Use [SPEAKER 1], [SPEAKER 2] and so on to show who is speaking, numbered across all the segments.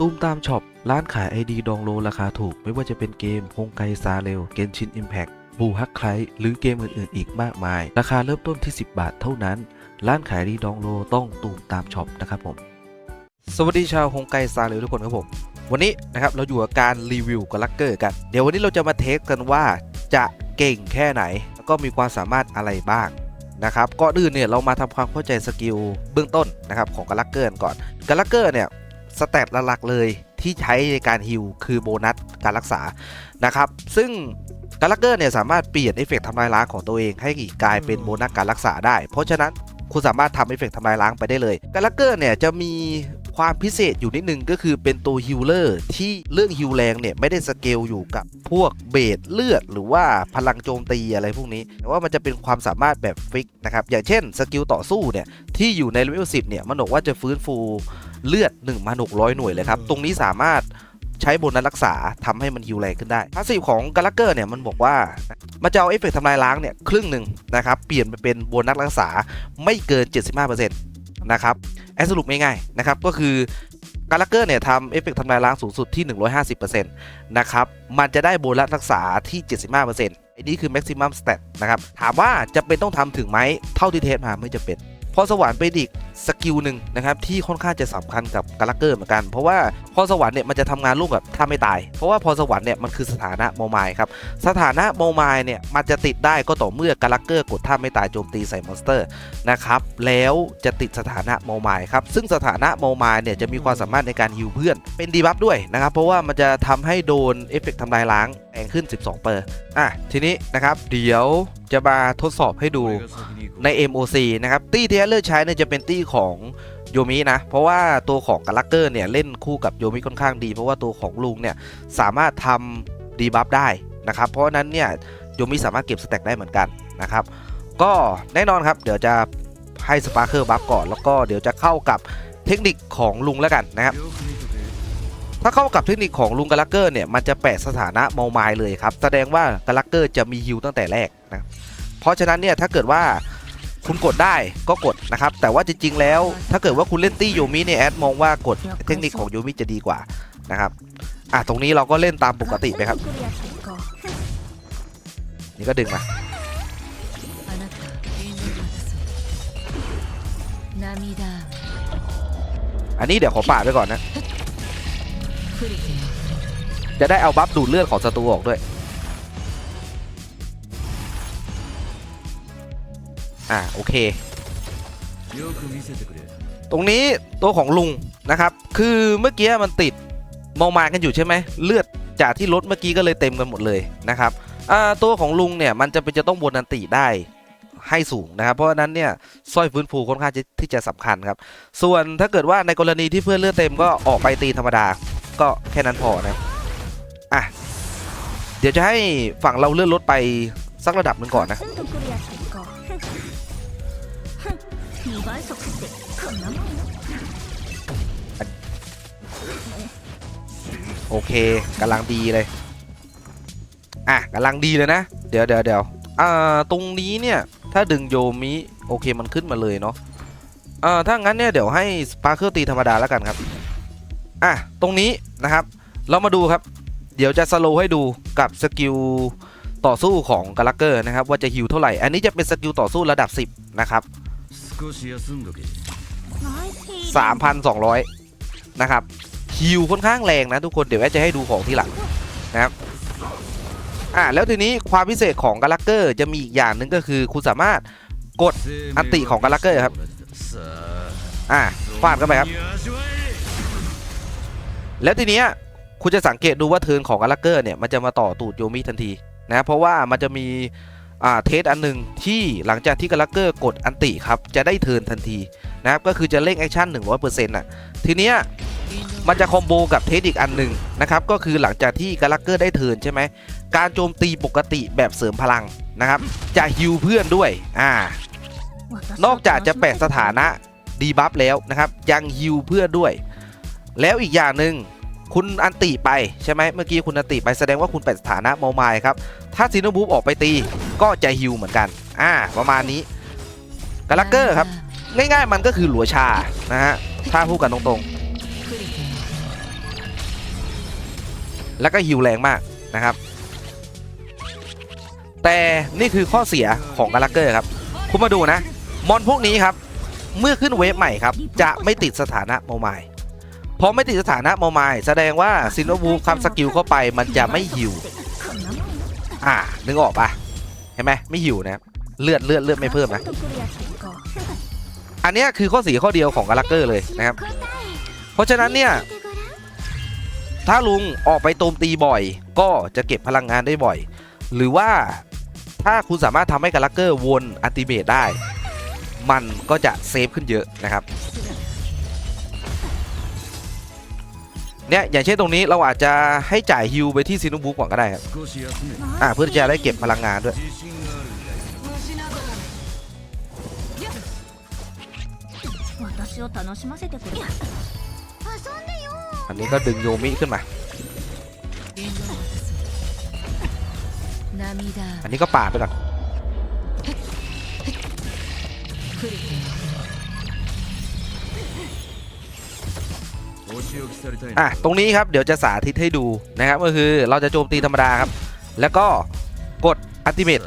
[SPEAKER 1] ตูมตามช็อป ร้านขาย ID ดองโลราคาถูก ไม่ว่าจะเป็นเกมฮงไกซาเรลเกนชินอิมแพ t บูฮักไคลหรือเกมอื่นๆ อีกมากมาย ราคาเริ่มต้นที่ 10 บาทเท่านั้น ร้านขายดีดองโลต้องตูมตามช็อปนะครับผม สวัสดีชาวฮงไกซาเรลทุกคนครับผม วันนี้นะครับเราอยู่กับการรีวิวกับลักเกอร์กัน เดี๋ยววันนี้เราจะมาเทสกันว่าจะเก่งแค่ไหน แล้วก็มีความสามารถอะไรบ้างนะครับก่อนอื่นเนี่ยเรามาทำความเข้าใจสกิลเบื้องต้นนะครับของกาลักเกอร์ก่อนกาลักเกอร์เนี่ย สเตตหลักๆเลยที่ใช้ในการฮิลคือโบนัสการรักษานะครับ ซึ่งกาลักเกอร์เนี่ยสามารถเปลี่ยนเอฟเฟกต์ทำลายล้างของตัวเองให้กลายเป็นโบนัสการรักษาได้ เพราะฉะนั้นคุณสามารถทำเอฟเฟกต์ทำลายล้างไปได้เลยกาลักเกอร์เนี่ยจะมีความพิเศษอยู่นิดนึงก็คือเป็นตัวฮิลเลอร์ที่เรื่องฮิลแรงเนี่ยไม่ได้สเกลอยู่กับพวกเบสเลือด หรือว่าพลังโจมตีอะไรพวกนี้ แต่ว่ามันจะเป็นความสามารถแบบฟิกนะครับ อย่างเช่นสกิลต่อสู้เนี่ยที่อยู่ในเลเวล10เนี่ยมันบอกว่าจะฟื้นฟู เลือด1มา600 หน่วยเลยครับ ตรงนี้สามารถใช้โบนัสรักษาทำให้มันฮิลแรงขึ้นได้พาสซีฟของกาลักเกอร์เนี่ยมันบอกว่า มันจะเอาเอฟเฟกต์ทำลายล้างเนี่ยครึ่งหนึ่งนะครับเปลี่ยนไปเป็นโบนัสรักษาไม่เกิน 75%นะครับแอสรุปง่ายๆนะครับก็คือกาลักเกอร์เนี่ยทำเอฟเฟกต์ทำลายล้างสูงสุดที่ 150%นะครับมันจะได้โบนัสรักษาที่ 75%อันนี้คือ maximum stat นะครับถามว่าจะเป็นต้องทำถึงไหมเท่าที่เทสมาไม่จะเป็น พรสวรรค์เป็นอีกสกิลหนึ่งนะครับที่ค่อนข้างจะสำคัญกับกาลักเกอร์เหมือนกัน เพราะว่าพรสวรรค์เนี่ยมันจะทำงานร่วมกับถ้าไม่ตาย เพราะว่าพรสวรรค์เนี่ยมันคือสถานะโมไมล์ครับสถานะโมไมล์เนี่ยมันจะติดได้ก็ต่อเมื่อกาลักเกอร์กดท่าไม่ตายโจมตีใส่มอนสเตอร์นะครับแล้วจะติดสถานะโมไมล์ครับซึ่งสถานะโมไมล์เนี่ยจะมีความสามารถในการฮิวเพื่อน เป็นดีบัฟด้วยนะครับเพราะว่ามันจะทำให้โดนเอฟเฟกต์ทำลายล้างแรงขึ้น 12 เปอร์อะทีนี้นะครับเดี๋ยวจะมาทดสอบให้ดู ใน MOC นะครับ ตี้ที่เลือกใช้เนี่ยจะเป็นตี้ของโยมินะ เพราะว่าตัวของกาลักเกอร์เนี่ยเล่นคู่กับโยมิค่อนข้างดี เพราะว่าตัวของลุงเนี่ยสามารถทำดีบัฟได้นะครับ เพราะนั้นเนี่ยโยมิสามารถเก็บสแต็กได้เหมือนกันนะครับ ก็แน่นอนครับ เดี๋ยวจะให้สปาร์เคิลบัฟก่อน แล้วก็เดี๋ยวจะเข้ากับเทคนิคของลุงแล้วกันนะครับ ถ้าเข้ากับเทคนิคของลุงกาลักเกอร์เนี่ยมันจะแปะสถานะเมาไมายเลยครับ แสดงว่ากาลักเกอร์จะมีฮิวตั้งแต่แรกนะ เพราะฉะนั้นเนี่ยถ้าเกิดว่า คุณกดได้ก็กดนะครับ แต่ว่าจริงๆแล้ว ถ้าเกิดว่าคุณเล่นตี้โยมิเนี่ยแอดมองว่ากดเทคนิคของโยมิจะดีกว่านะครับอะตรงนี้เราก็เล่นตามปกติไปครับ นี่ก็ดึงมาอันนี้เดี๋ยวขอป่าไปก่อนนะ จะได้เอาบัฟดูดเลือดของศัตรูออกด้วย อ่าโอเค ตรงนี้ตัวของลุงนะครับ คือเมื่อกี้มันติดมองมากันอยู่ใช่ไหมเลือดจากที่ลดเมื่อกี้ก็เลยเต็มกันหมดเลยนะครับอ่าตัวของลุงเนี่ยมันจะเป็นจะต้องบนันติได้ให้สูงนะครับ เพราะฉะนั้นเนี่ยสร้อยฟื้นฟูค่อนข้างที่จะสำคัญครับ ส่วนถ้าเกิดว่าในกรณีที่เพื่อนเลือดเต็มก็ออกไปตีธรรมดา ก็แค่นั้นพอนะอะเดี๋ยวจะให้ฝั่งเราเลื่อนรถไปสักระดับหนึ่งก่อนนะ
[SPEAKER 2] 말속 그때 그럼 넘어 요.
[SPEAKER 1] โอเคกำลังดีเลย อะกำลังดีเลยนะ เดี๋ยวเดี๋ยวเดี๋ยวอ่าตรงนี้เนี่ยถ้าดึงโยมิโอเคมันขึ้นมาเลยเนาะอ่าถ้างั้นเนี่ยเดี๋ยวให้สปาร์เคิลตีธรรมดาแล้วกันครับอะตรงนี้นะครับ เรามาดูครับ เดี๋ยวจะสโลให้ดูกับสกิลต่อสู้ของกาลักเกอร์นะครับว่าจะฮิวเท่าไหร่ อันนี้จะเป็นสกิลต่อสู้ระดับ 10 นะครับ
[SPEAKER 3] 少し休んどけ
[SPEAKER 2] ナイスヒーリング
[SPEAKER 1] 3,200 นะครับฮิวค่อนข้างแรงนะทุกคน เดี๋ยวแอดจะให้ดูของทีหลังนะครับ อ่าแล้วทีนี้ความพิเศษของกาลักเกอร์จะมีอีกอย่างหนึ่งก็คือคุณสามารถ กด อันติของกาลักเกอร์ครับ
[SPEAKER 3] さあ
[SPEAKER 1] อ่าฟาดเข้าไปครับ
[SPEAKER 3] 存分に味わえ
[SPEAKER 1] แล้วทีเนี้ยคุณจะสังเกตดูว่าเทิร์นของกาลักเกอร์เนี่ยมันจะมาต่อตูดโยมิทันทีนะเพราะว่ามันจะมีอ่า เทสอันหนึ่งที่หลังจากที่กาลักเกอร์กดอันติครับ จะได้เทิร์นทันทีนะครับก็คือจะเร่งแอคชั่น100%น่ะทีเนี้ยมันจะคอมโบกับเทสอีกอันหนึ่งนะครับก็คือหลังจากที่กาลักเกอร์ได้เทิร์นใช่ไหมการโจมตีปกติแบบเสริมพลังนะครับจะฮิวเพื่อนด้วยอ่านอกจากจะแปะสถานะดีบัฟแล้วนะครับยังฮิวเพื่อนด้วย แล้วอีกอย่างหนึ่ง คุณอันติไปใช่ไหมเมื่อกี้คุณอันติไปแสดงว่าคุณแปะสถานะเมามายครับถ้าซีโนบูฟออกไปตีก็จะฮิวเหมือนกันอ่าประมาณนี้กาลักเกอร์ครับง่ายๆมันก็คือหลัวชานะฮะถ้าพูดกันตรงๆ แล้วก็ฮิวแรงมากนะครับ แต่นี่คือข้อเสียของกาลักเกอร์ครับ คุณมาดูนะ มอนพวกนี้ครับ เมื่อขึ้นเวฟใหม่ครับ จะไม่ติดสถานะโมไมาย พอไม่ติดสถานะโมไมายแสดงว่าซินโนบูทำสกิลเข้าไปมันจะไม่หิว อ่า นึกออกปะเห็นไหมไม่หิวนะ เลือดเลือดเลือดไม่เพิ่มนะ อันนี้คือข้อสีข้อเดียวของกาลักเกอร์เลยนะครับ เพราะฉะนั้นเนี่ย ถ้าลุงออกไปโจมตีบ่อย ก็จะเก็บพลังงานได้บ่อย หรือว่าถ้าคุณสามารถทำให้กาลักเกอร์วนอัติเมตได้ มันก็จะเซฟขึ้นเยอะนะครับ เนี่ยอย่างเช่นตรงนี้เราอาจจะให้จ่ายฮิวไปที่ซินุบุก่อนก็ได้ครับอ่าเพื่อจะได้เก็บพลังงานด้วยอันนี้ก็ดึงโยมิขึ้นมา อันนี้ก็ป่าไปก่อน อะตรงนี้ครับเดี๋ยวจะสาธิตให้ดูนะครับก็คือเราจะโจมตีธรรมดาครับ แล้วก็กดอัติเมต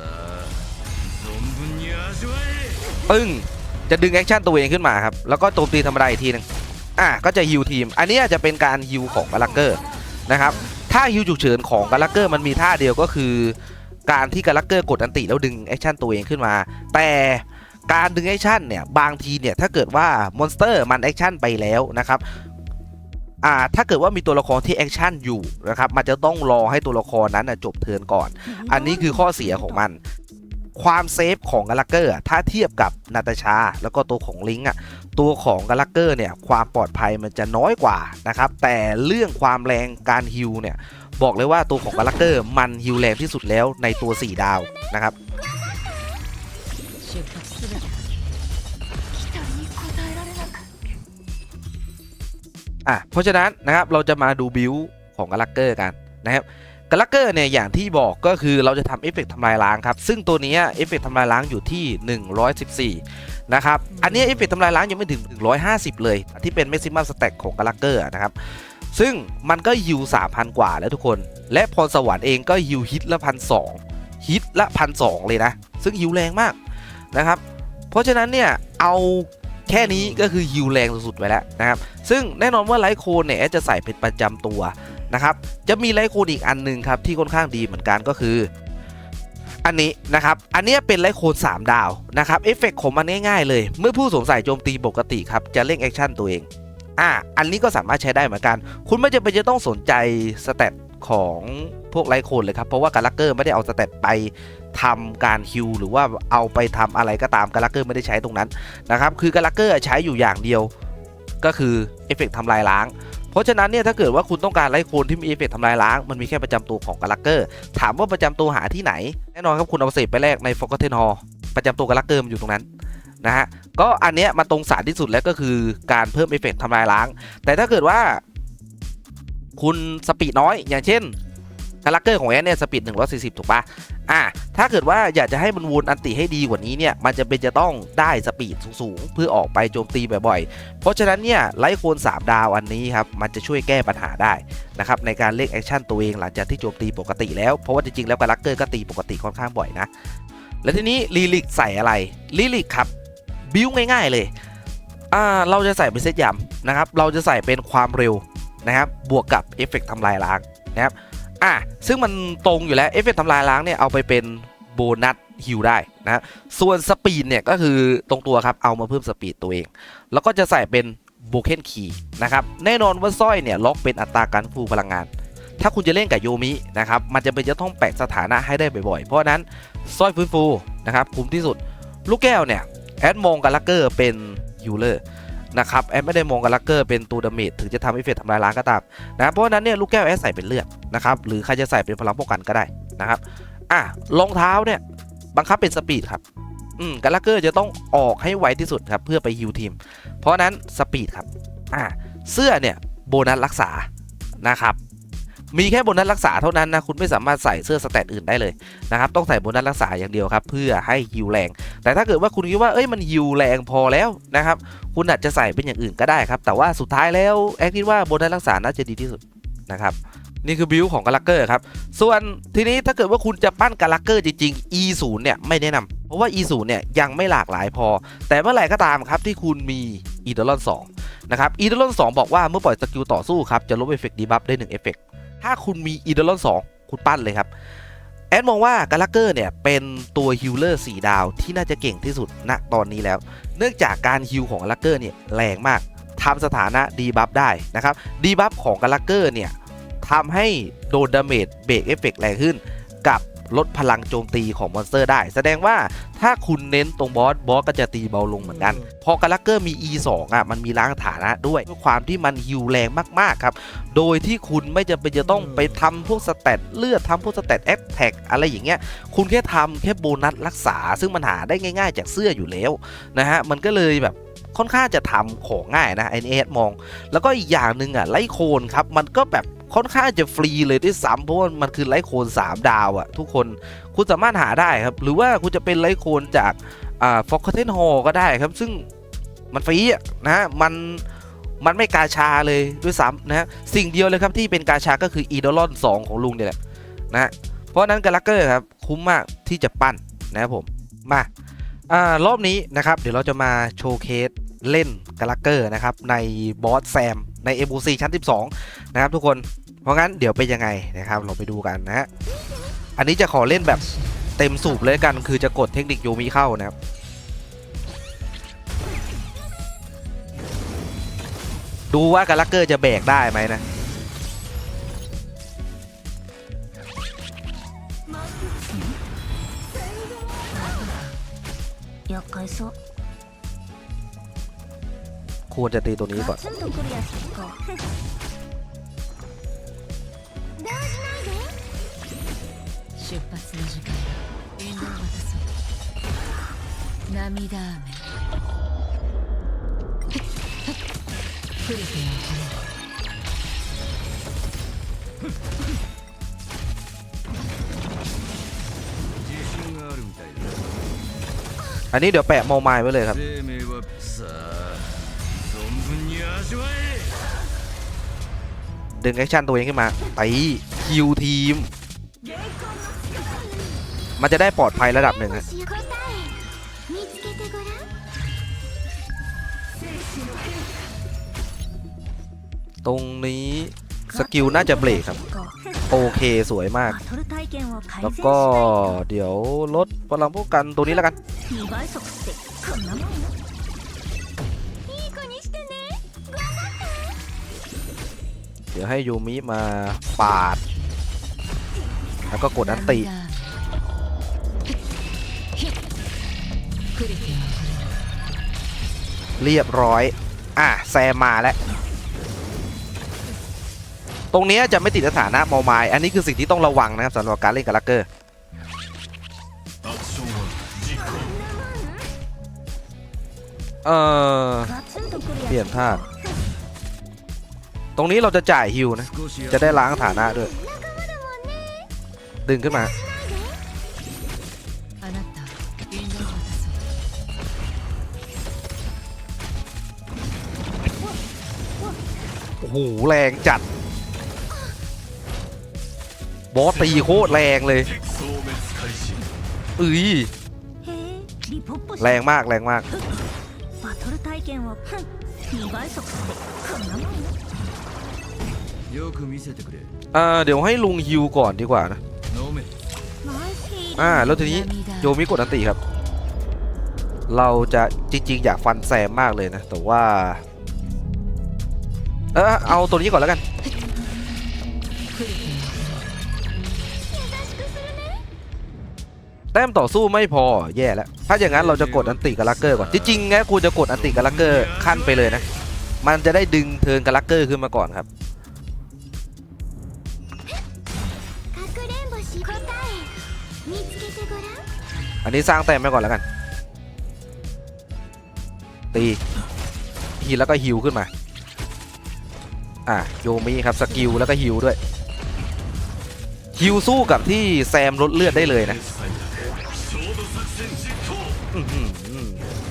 [SPEAKER 1] ปึ้งจะดึงแอคชั่นตัวเองขึ้นมาครับแล้วก็โจมตีธรรมดาอีกทีนึงอะก็จะฮิวทีม อันนี้จะเป็นการฮิวของกาลักเกอร์นะครับถ้าฮิวฉุกเฉินของกาลักเกอร์มันมีท่าเดียวก็คือ การที่กาลักเกอร์กดอันติแล้วดึงแอคชั่นตัวเองขึ้นมา แต่การดึงแอคชั่นเนี่ยบางทีเนี่ยถ้าเกิดว่ามอนสเตอร์มันแอคชั่นไปแล้วนะครับ อ่าถ้าเกิดว่ามีตัวละครที่แอคชั่นอยู่นะครับมันจะต้องรอให้ตัวละครนั้นนะจบเทิร์นก่อน อันนี้คือข้อเสียของมัน ความเซฟของกาลักเกอร์ถ้าเทียบกับนาตาชา แล้วก็ตัวของลิงก์อะตัวของกาลักเกอร์เนี่ยความปลอดภัยมันจะน้อยกว่านะครับแต่เรื่องความแรงการฮิวเนี่ยบอกเลยว่าตัวของกาลักเกอร์มันฮิวแรงที่สุดแล้วในตัว 4 ดาวนะครับ อะเพราะฉะนั้นนะครับเราจะมาดูบิวของกาลักเกอร์กันนะครับกาลักเกอร์เนี่ยอย่างที่บอกก็คือเราจะทำเอฟเฟกต์ทำลายล้างครับ ซึ่งตัวนี้เอฟเฟกต์ทำลายล้างอยู่ที่ 114 นะครับ อันนี้เอฟเฟกต์ทำลายล้างยังไม่ถึง 150 เลย ที่เป็น maximum stack ของกาลักเกอร์นะครับ ซึ่งมันก็ยิว3,000 กว่าแล้วทุกคน และพรสวรรค์เองก็ยิวฮิตละพันสองฮิตละพันสองเลยนะ ซึ่งยิวแรงมากนะครับ เพราะฉะนั้นเนี่ยเอา แค่นี้ก็คือยิวแรงสุดๆไปแล้วนะครับ ซึ่งแน่นอนว่าไลท์โคนเนี่ยจะใส่เป็นประจำตัวนะครับ จะมีไลท์โคนอีกอันหนึงครับที่ค่อนข้างดีเหมือนกันก็คือ อันนี้นะครับ อันเนี้ยเป็นไลท์โคน3 ดาวนะครับเอฟเฟกของมันง่ายๆเลย เมื่อผู้สวมใส่โจมตีปกติครับจะเร่งแอคชั่นตัวเองอะอันนี้ก็สามารถใช้ได้เหมือนกัน คุณไม่จำเป็นจะต้องสนใจสเตต ของพวกไลโคนเลยครับ เพราะว่าการลักเกอร์ไม่ได้เอาสเตตไปทำการฮิวหรือว่าเอาไปทำอะไรก็ตามการลักเกอร์ไม่ได้ใช้ตรงนั้นนะครับคือการลักเกอร์ใช้อยู่อย่างเดียวก็คือเอฟเฟกต์ทำลายล้าง เพราะฉะนั้นเนี่ยถ้าเกิดว่าคุณต้องการไล่โคนที่มีเอฟเฟกต์ทำลายล้าง มันมีแค่ประจำตัวของกาลักเกอร์ ถามว่าประจำตัวหาที่ไหน แน่นอนครับคุณเอาเศษไปแลกในฟอกเทนฮอลประจำตัวกาลักเกอร์มันอยู่ตรงนั้นนะฮะก็อันเนี้ยมาตรงสารที่สุดแล้วก็คือการเพิ่มเอฟเฟกต์ทำลายล้าง แต่ถ้าเกิดว่า คุณสปีดน้อย อย่างเช่นกาลักเกอร์ของแอนเนี่ยสปีด140 ถูกปะอะถ้าเกิดว่าอยากจะให้มันวนอันติให้ดีกว่านี้เนี่ย มันจะเป็นจะต้องได้สปีดสูงๆ เพื่อออกไปโจมตีบ่อยๆ เพราะฉะนั้นเนี่ยไลท์โคน3 ดาวอันนี้ครับ มันจะช่วยแก้ปัญหาได้นะครับในการเล่นแอคชั่นตัวเองหลังจากที่โจมตีปกติแล้ว เพราะว่าจริงๆ แล้วกาลักเกอร์ก็ตีปกติค่อนข้างบ่อยนะ แล้วทีนี้ลีลิกใส่อะไรลีลิกครับบิวง่าย ๆเลยอ่าเราจะใส่เป็นเซตยำนะครับ เราจะใส่เป็นความเร็ว นะครับบวกกับเอฟเฟกต์ทำลายล้างนะครับอะซึ่งมันตรงอยู่แล้วเอฟเฟกต์ทำลายล้างเนี่ยเอาไปเป็นโบนัสฮิลได้นะส่วนสปีดเนี่ยก็คือตรงตัวครับเอามาเพิ่มสปีดตัวเอง แล้วก็จะใส่เป็นโบเคนคีนะครับแน่นอนว่าสร้อยเนี่ยล็อกเป็นอัตราการฟูพลังงาน ถ้าคุณจะเล่นกับโยมินะครับมันจะเป็นจะต้องแปะสถานะให้ได้บ่อยๆ เพราะฉะนั้นสร้อยฟื้นฟูนะครับคุ้มที่สุด ลูกแก้วเนี่ยแอดมองกับลักเกอร์เป็นยูเลอร์ นะครับแอดไม่ได้มองกับลักเกอร์เป็นตัวดาเมจถึงจะทำอิเฟกทำลายล้างก็ตามนะเพราะฉะนั้นเนี่ยลูกแก้วแอดใส่เป็นเลือดนะครับหรือใครจะใส่เป็นพลังป้องกันก็ได้นะครับอะรองเท้าเนี่ยบังคับเป็นสปีดครับอืมกาลาเกอร์จะต้องออกให้ไวที่สุดครับเพื่อไปฮิวทีม เพราะฉะนั้นสปีดครับอะเสื้อเนี่ยโบนัสรักษานะครับ มีแค่โบนัสรักษาเท่านั้นนะคุณไม่สามารถใส่เสื้อสแตทอื่นได้เลยนะครับต้องใส่โบนัสรักษาอย่างเดียวครับเพื่อให้ฮิวแรง แต่ถ้าเกิดว่าคุณคิดว่าเอ้ยมันฮิวแรงพอแล้วนะครับคุณอาจจะใส่เป็นอย่างอื่นก็ได้ครับแต่ว่าสุดท้ายแล้วแอคคิดว่าโบนัสรักษาน่าจะดีที่สุดนะครับนี่คือบิลของกาลักเกอร์ครับ ส่วนทีนี้ถ้าเกิดว่าคุณจะปั้นกาลักเกอร์จริงๆ E0 เนี่ยไม่แนะนำเพราะว่า E0 เนี่ยยังไม่หลากหลายพอ แต่เมื่อไหร่ก็ตามครับที่คุณมีอีดอลอน2นะครับอีดอลอน2บอกว่าเมื่อปล่อยสกิลต่อสู้ครับจะลบเอฟเฟกต์ดีบัฟได้1เอฟเฟกต์ ถ้าคุณมีอีดอลอน2คุณปั้นเลยครับ แอดมองว่ากาลักเกอร์เนี่ย เป็นตัวฮิลเลอร์ส4ดาวที่น่าจะเก่งที่สุดณตอนนี้แล้ว เนื่องจากการฮิลของกาลักเกอร์เนี่ยแรงมากทำสถานะดีบัฟได้นะครับดีบัฟของกาลักเกอร์เนี่ยทำให้โดนดาเมจเบรกเอฟเฟกแรงขึ้น ลดพลังโจมตีของมอนสเตอร์ได้ แสดงว่าถ้าคุณเน้นตรงบอสบอสก็จะตีเบาลงเหมือนกัน พอกาลักเกอร์มี E2 อะมันมีล้างฐานะด้วยด้วยความที่มันฮิลแรงมากๆครับ โดยที่คุณไม่จำเป็นจะต้องไปทำพวกสเตตเลือดทำพวกสเตตแอคแท็กอะไรอย่างเงี้ยคุณแค่ทำแค่โบนัสรักษา ซึ่งมันหาได้ง่ายๆ จากเสื้ออยู่แล้วนะฮะมันก็เลยแบบค่อนข้างจะทำของง่ายนะไอเอสมอง แล้วก็อีกอย่างหนึ่งอะไลโคนครับมันก็แบบ ค่อนข้างจะฟรีเลยด้วยซ้ำเพราะว่ามันคือไลโคน3 ดาวอะทุกคนคุณสามารถหาได้ครับ หรือว่าคุณจะเป็นไลโคนจากอ่าฟอกเทนฮอก็ได้ครับ ซึ่งมันฟรีอะนะมันมันไม่กาชาเลยด้วยซ้ำนะฮะสิ่งเดียวเลยครับที่เป็นกาชาก็คืออีดอลอน2ของลุงเนี่ยแหละนะเพราะฉะนั้นกาลักเกอร์ครับคุ้มมากที่จะปั้นนะครับผมมาอ่ารอบนี้นะครับ เดี๋ยวเราจะมาโชว์เคส เล่นกาลักเกอร์นะครับในบอสแซมใน MOC ชั้น 12 นะครับทุกคน เพราะงั้นเดี๋ยวเป็นยังไงนะครับเราไปดูกันนะฮะ อันนี้จะขอเล่นแบบเต็มสูบเลยกัน คือจะกดเทคนิคยูมิเข้านะครับดูว่ากาลักเกอร์จะแบกได้ไหมนะ
[SPEAKER 2] ยากไกซะ
[SPEAKER 1] ควรจะตีตัวนี้ก่อนอันนี้เดี๋ยวแปะโมไมล์ไว้เลยครับ ดึงแอคชั่นตัวเองขึ้นมาตีคิวทีม มันจะได้ปลอดภัยระดับหนึ่งตรงนี้สกิลน่าจะเบรกครับ โอเคสวยมาก แล้วก็เดี๋ยวลดพลังพวกกันตัวนี้แล้วกัน เดี๋ยวให้ยูมิมาปาด แล้วก็กดอันติ เรียบร้อย อะ แซมมาแล้ว ตรงนี้จะไม่ติดสถานะมอมาย อันนี้คือสิ่งที่ต้องระวังนะครับสำหรับการเล่นกับลักเกอร์เออเปลี่ยนท่า ตรงนี้เราจะจ่ายฮิวนะ จะได้ล้างฐานะด้วย ดึงขึ้นมา โอ้หแรงจัด บอสตีโคตรแรงเลยอุ้ยแรงมากแรงมาก
[SPEAKER 2] よ
[SPEAKER 3] よく見せてくれ
[SPEAKER 1] เอ่อเดี๋ยวให้ลุงฮิวก่อนดีกว่านะ
[SPEAKER 3] 飲め
[SPEAKER 2] ナイスヒーリング
[SPEAKER 1] อ่า แล้วทีนี้
[SPEAKER 4] 涙
[SPEAKER 1] โยมิกดอันติครับ เราจะจริงๆ อยากฟันแซมมากเลยนะ แต่ว่า เออเอาตัวนี้ก่อนแล้วกัน
[SPEAKER 4] プリティを
[SPEAKER 1] แต้มต่อสู้ไม่พอแย่แล้ว ถ้าอย่างนั้นเราจะกดอันติกับลักเกอร์ก่อน จริงๆนะกูจะกดอันติกับลักเกอร์ขั้นไปเลยนะ มันจะได้ดึงเทิร์นกับลักเกอร์ขึ้นมาก่อนครับ
[SPEAKER 2] かくれんぼし答え てごらん
[SPEAKER 1] อันนี้สร้างแต้มไปก่อนแล้วกัน ตีฮีแล้วก็ฮิวขึ้นมา อ่ะโยมิครับสกิลแล้วก็ฮิวด้วยฮิวสู้กับที่แซมลดเลือดได้เลยนะอื้อหือ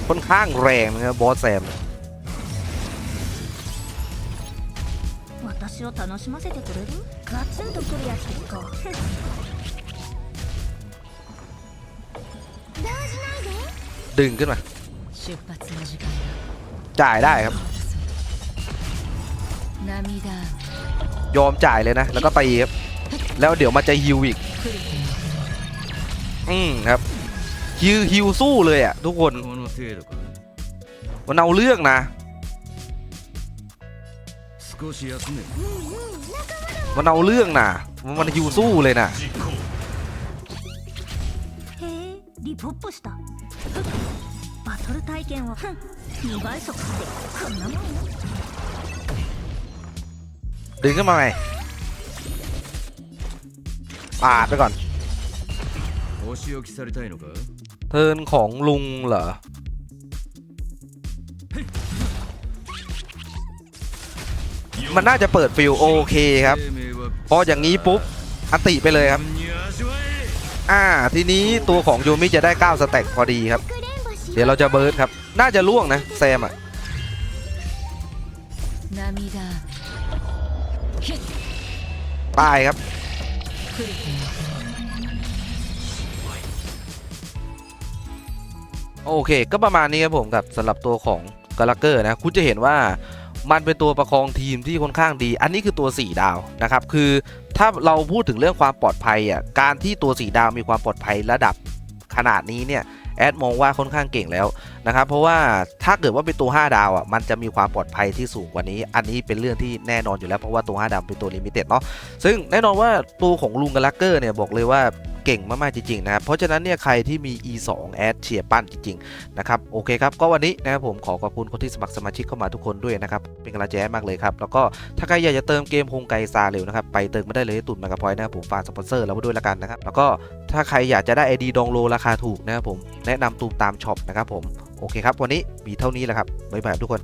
[SPEAKER 1] ค่อนข้างแรงนะครับบอสแซม
[SPEAKER 2] 私を楽しませてくれる ガツンとくるやつか動じないで
[SPEAKER 1] ดึงขึ้นมา
[SPEAKER 4] 出発の時間
[SPEAKER 1] จ่ายได้ครับ
[SPEAKER 4] だ涙
[SPEAKER 1] ยอมจ่ายเลยนะ แล้วก็ตีครับ แล้วเดี๋ยวมันจะฮิวอีก
[SPEAKER 4] 来るという
[SPEAKER 1] อืมครับฮิวฮิวสู้เลยอ่ะ ทุกคน
[SPEAKER 3] この程度か
[SPEAKER 1] มันเอาเรื่องนะ
[SPEAKER 3] 少し休め
[SPEAKER 1] มันเอาเรื่องนะมันฮิวสู้เลยนะ
[SPEAKER 2] へえリポップしたふっバトル体験をふん2倍速ってこんなもんよ
[SPEAKER 1] ดึงขึ้นมาไหมปาดไปก่อน
[SPEAKER 3] お仕置きされたいのか
[SPEAKER 1] เทิร์นของลุงเหรอ มันน่าจะเปิดฟิลโอเคครับ
[SPEAKER 3] 生命は
[SPEAKER 1] พออย่างนี้ปุ๊บอันติไปเลยครับ อ่า ทีนี้ตัวของยูมิจะได้ 9 สแต็กพอดีครับ เดี๋ยวเราจะเบิร์ดครับ น่าจะล่วงนะ แซมอะตายครับ โอเค ก็ประมาณนี้ครับผมกับสำหรับตัวของกาลักเกอร์นะ คุณจะเห็นว่า มันเป็นตัวประคองทีมที่ค่อนข้างดี อันนี้คือตัว 4 ดาวนะครับ คือถ้าเราพูดถึงเรื่องความปลอดภัยอะ การที่ตัว 4 ดาวมีความปลอดภัยระดับขนาดนี้เนี่ยแอดมองว่าค่อนข้างเก่งแล้วนะครับ เพราะว่าถ้าเกิดว่าเป็นตัว 5 ดาวอะมันจะมีความปลอดภัยที่สูงกว่านี้ อันนี้เป็นเรื่องที่แน่นอนอยู่แล้วเพราะว่าตัว 5 ดาวเป็นตัวลิมิเต็ดเนาะซึ่งแน่นอนว่าตัวของลุงกาลักเกอร์เนี่ยบอกเลยว่า เก่งมากๆจริงๆนะครับเพราะฉะนั้นเนี่ยใครที่มี E2 แอดเชียร์ปั้นจริงๆนะครับโอเคครับก็วันนี้นะครับผมขอขอบคุณคนที่สมัครสมาชิกเข้ามาทุกคนด้วยนะครับเป็นกำลังใจมากเลยครับแล้วก็ถ้าใครอยากจะเติมเกมโฮงไกซาเร็วนะครับไปเติมมาได้เลยที่ตุนมากระพอยนะครับผมฝากสปอนเซอร์เราไว้ด้วยละกันนะครับแล้วก็ถ้าใครอยากจะได้ ID ดองโลราคาถูกนะครับผมแนะนำตูมตามช็อปนะครับผมโอเคครับวันนี้มีเท่านี้แหละครับบ๊ายบายทุกคน